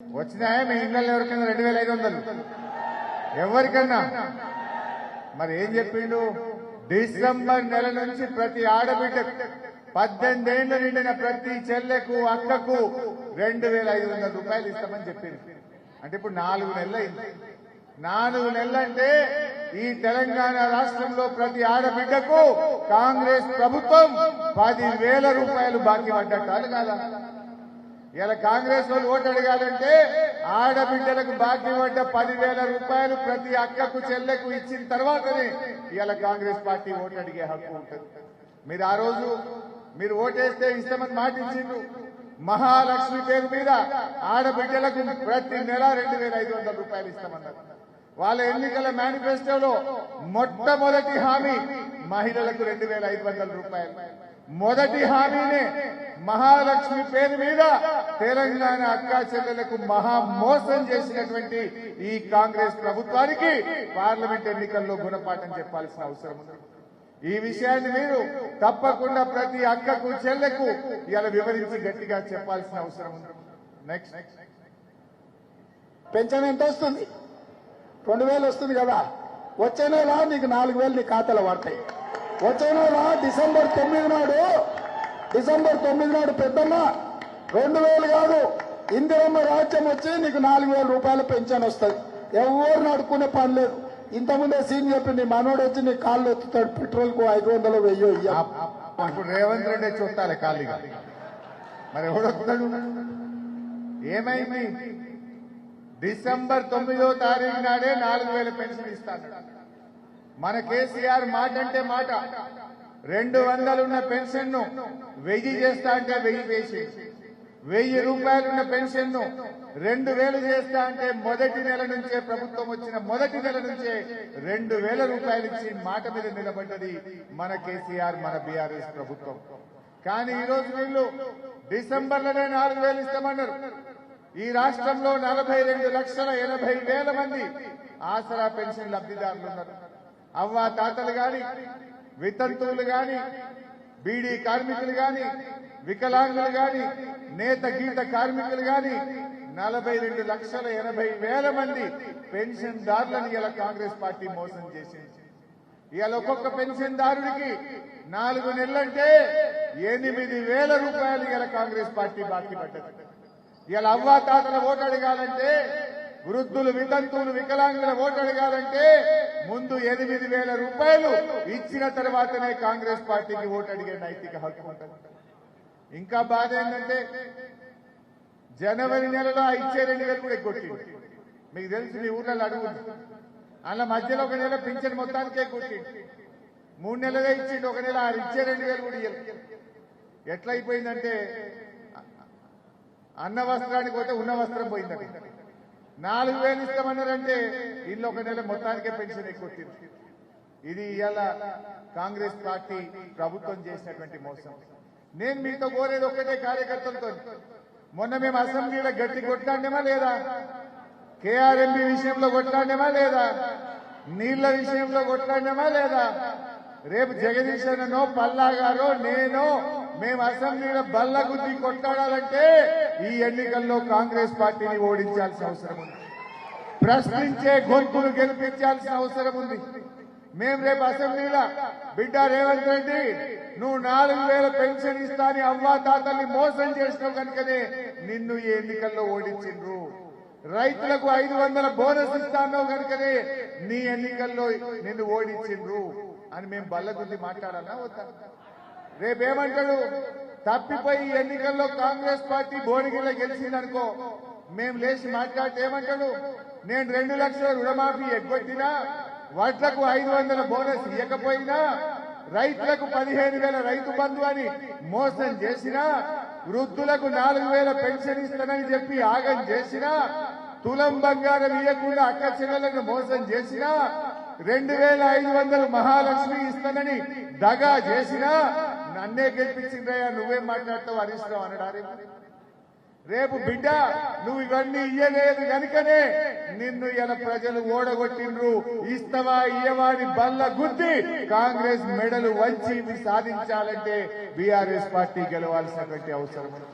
వచ్చినాయా? మీ ఇళ్ళల్లో ఎవరికైనా రెండు వేల ఐదు వందలు? ఎవరికన్నా మరి ఏం చెప్పిండు? డిసెంబర్ నెల నుంచి ప్రతి ఆడబిడ్డ పద్దెనిమిది ఏళ్ళు నిండిన ప్రతి చెల్లెకు అక్కకు రెండు వేల ఐదు వందల రూపాయలు ఇస్తామని చెప్పింది అంటే ఇప్పుడు నాలుగు నెలలు నాలుగు నెలలంటే ఈ తెలంగాణ రాష్ట్రంలో ప్రతి ఆడబిడ్డకు కాంగ్రెస్ ప్రభుత్వం పది వేల రూపాయలు బాకీ పడ్డట్టు. కాదా? ఇలా కాంగ్రెస్ వాళ్ళు ఓటు అడగాలంటే ఆడబిడ్డలకు బాకీ పడ్డ పదివేల రూపాయలు ప్రతి అక్కకు చెల్లెకు ఇచ్చిన తర్వాతనే ఇలా కాంగ్రెస్ పార్టీ ఓటు అడిగే హక్కు ఉంటుంది. మీరు ఆ రోజు మీరు ఓటేస్తే ఇస్తామని మాట ఇచ్చిండ్రు మహాలక్ష్మి పేరు మీద ఆడబిడ్డలకు ప్రతి నెల రెండు వేల ఐదు వందల రూపాయలు ఇస్తామన్నారు. వాళ్ళ ఎన్నికల మేనిఫెస్టోలో మొట్టమొదటి హామీ మహిళలకు రెండు వేల ఐదు వందల రూపాయలు. మొదటి హామీనే మహాలక్ష్మి పేరు మీద తెలంగాణ అక్కా చెల్లెలకు మహా మోసం చేసినటువంటి ఈ కాంగ్రెస్ ప్రభుత్వానికి పార్లమెంట్ ఎన్నికల్లో గుణపాఠం చెప్పాల్సిన అవసరం ఉంది. ఈ విషయాన్ని మీరు తప్పకుండా ప్రతి అక్కకు చెల్లెకు ఇలా వివరించి గట్టిగా చెప్పాల్సిన అవసరం ఉంది. నెక్స్ట్ పెన్షన్ ఎంత వస్తుంది? రెండు వేలు వస్తుంది కదా. వచ్చే నెల నీకు నాలుగు వేలు నీ ఖాతాలో పడతాయి. వచ్చే నెల డిసెంబర్ తొమ్మిది నాడు డిసెంబర్ తొమ్మిది నాడు పెద్దమ్మ రెండు వేలు కాదు ఇందిరమ్మ రాజ్యం వచ్చి నీకు నాలుగు వేల రూపాయల పెన్షన్ వస్తుంది. ఎవరు నడుకునే పని లేదు. ఇంతకుముందే సీన్ చెప్పి నీ మనోడు వచ్చి నీ కాళ్ళు ఎత్తుతాడు పెట్రోల్కు ఐదు వందలు వెయ్యో ఇప్పుడు రేవంత్ రెడ్డి చూస్తాలే ఖాళీగా మరి ఎవడొస్తాడు ఏమైంది? డిసెంబర్ తొమ్మిదో తారీఖు నాడే నాలుగు వేల పెన్షన్ ఇస్తాడు మన కేసీఆర్ మాట అంటే మాట. రెండు వందలున్న పెన్షన్ను వెయ్యి చేస్తా అంటే వెయ్యి వేసి వెయ్యి రూపాయలున్న పెన్షన్ను రెండు వేలు చేస్తా అంటే మొదటి నెల నుంచే ప్రభుత్వం వచ్చిన మొదటి నెల నుంచే రెండు వేల రూపాయలు ఇచ్చి మాట మీద నిలబడ్డది మన కేసీఆర్ మన బీఆర్ఎస్ ప్రభుత్వం. కానీ ఈ రోజు వీళ్ళు డిసెంబర్లోనే నాలుగు వేలు ఇస్తామన్నారు. ఈ రాష్ట్రంలో నలభై రెండు లక్షల ఎనభై వేల మంది ఆసరా పెన్షన్ లబ్ధిదారులు ఉన్నారు అవ్వ తాతలు గాని వితంతువులు గాని బీడీ కార్మికులు గాని వికలాంగులు గాని నేత గీత కార్మికులు గాని నలభై రెండు లక్షల ఎనభై వేల మంది పెన్షన్ దారులను ఇలా కాంగ్రెస్ పార్టీ మోసం చేసింది. ఇవాళ ఒక్కొక్క పెన్షన్ దారుడికి నాలుగు నెలలంటే ఎనిమిది వేల రూపాయలు ఇలా కాంగ్రెస్ పార్టీ బాకీ పడ్డది. ఇలా అవ్వా తాతల ఓటు అడగాలంటే వృద్ధులు వితంతువులు వికలాంగుల ఓటు అడగాలంటే ముందు ఎనిమిది వేల రూపాయలు ఇచ్చిన తర్వాతనే కాంగ్రెస్ పార్టీకి ఓటు అడిగే నైతిక హక్కు ఉంటుంది. ఇంకా బాధ ఏంటంటే జనవరి నెలలో ఆ ఇచ్చే రెండు వేలు కూడా ఎగ్గొట్టింది. మీకు తెలుసు మీ ఊర్లలో అడుగుంది అలా మధ్యలో ఒక నెల పింఛన్ మొత్తానికే కొట్టింది మూడు నెలలే ఇచ్చిండు ఒక నెల ఆరు ఇచ్చే రెండు వేలు కూడా ఎట్లయిపోయిందంటే అన్న వస్త్రానికి పోతే ఉన్న వస్త్రం పోయిందండి నాలుగు వేలు ఇస్తామన్నారంటే ఇల్లు ఒక నెల మొత్తానికే పెన్షన్ ఎక్కువ ఇది ఇవాళ కాంగ్రెస్ పార్టీ ప్రభుత్వం చేసినటువంటి మోసం. నేను మీతో కోరేది ఒక్కటే కార్యకర్తలతో. మొన్న మేము అసెంబ్లీలో గట్టి కొట్లాడినామా లేదా? కేఆర్ఎంపీ విషయంలో కొట్లాడినామా లేదా? నీళ్ళ విషయంలో కొట్లాడినామా లేదా? రేపు జగదీశ్ అన్ననో పల్లా గారో నేను మేము అసెంబ్లీలో బల్ల గుద్ది కొట్టాడాలంటే ఈ ఎన్నికల్లో కాంగ్రెస్ పార్టీని ఓడించాల్సిన అవసరం ఉంది. ప్రశ్నించే గొంతులు గెలిపించాల్సిన అవసరం ఉంది. మేము రేపు అసెంబ్లీలో బిడ్డ రేవంత్ రెడ్డి నువ్వు నాలుగు వేల పెన్షన్ ఇస్తాని అవ్వా తాతల్ని మోసం చేసినావు కనుకనే నిన్ను ఈ ఎన్నికల్లో ఓడించిండ్రు. రైతులకు ఐదు వందల బోనస్ ఇస్తాను కనుకనే నీ ఎన్నికల్లో నిన్ను ఓడించిండ్రు. అని మేము బల్లగుద్ది మాట్లాడాలా వద్దా? రేపేమంటాడు తప్పిపోయి ఎన్నికల్లో కాంగ్రెస్ పార్టీ భువనగిరిలో గెలిచిందనుకో మేము లేచి మాట్లాడితే ఏమంటాడు? నేను రెండు లక్షల రుణమాఫీ ఎగ్గొట్టినా వడ్లకు ఐదు వందల బోనస్ ఇవ్వకపోయినా రైతులకు పదిహేను వేల రైతు బంధు అని మోసం చేసినా వృద్ధులకు నాలుగు వేల పెన్షన్ ఇస్తానని చెప్పి ఆగం చేసినా తులం బంగారం ఇవ్వకుండా అక్క చెల్లెలను మోసం చేసినా రెండు వేల ఐదు వందలు మహాలక్ష్మి ఇస్తానని దగా చేసినా నన్నే గెలిపించిందయ్యా నువ్వేం మాట్లాడతావు హరీష్ రావు రేపు బిడ్డ నువ్వు ఇవన్నీ ఇయ్యలేదు కనుకనే నిన్ను ఇలా ప్రజలు ఓడగొట్టిండ్రు. ఇస్తవా ఇయ్యవాడి బల్ల గుద్ది కాంగ్రెస్ మెడలు వంచి సాధించాలంటే బీఆర్ఎస్ పార్టీ గెలవాల్సినటువంటి అవసరం ఉంది.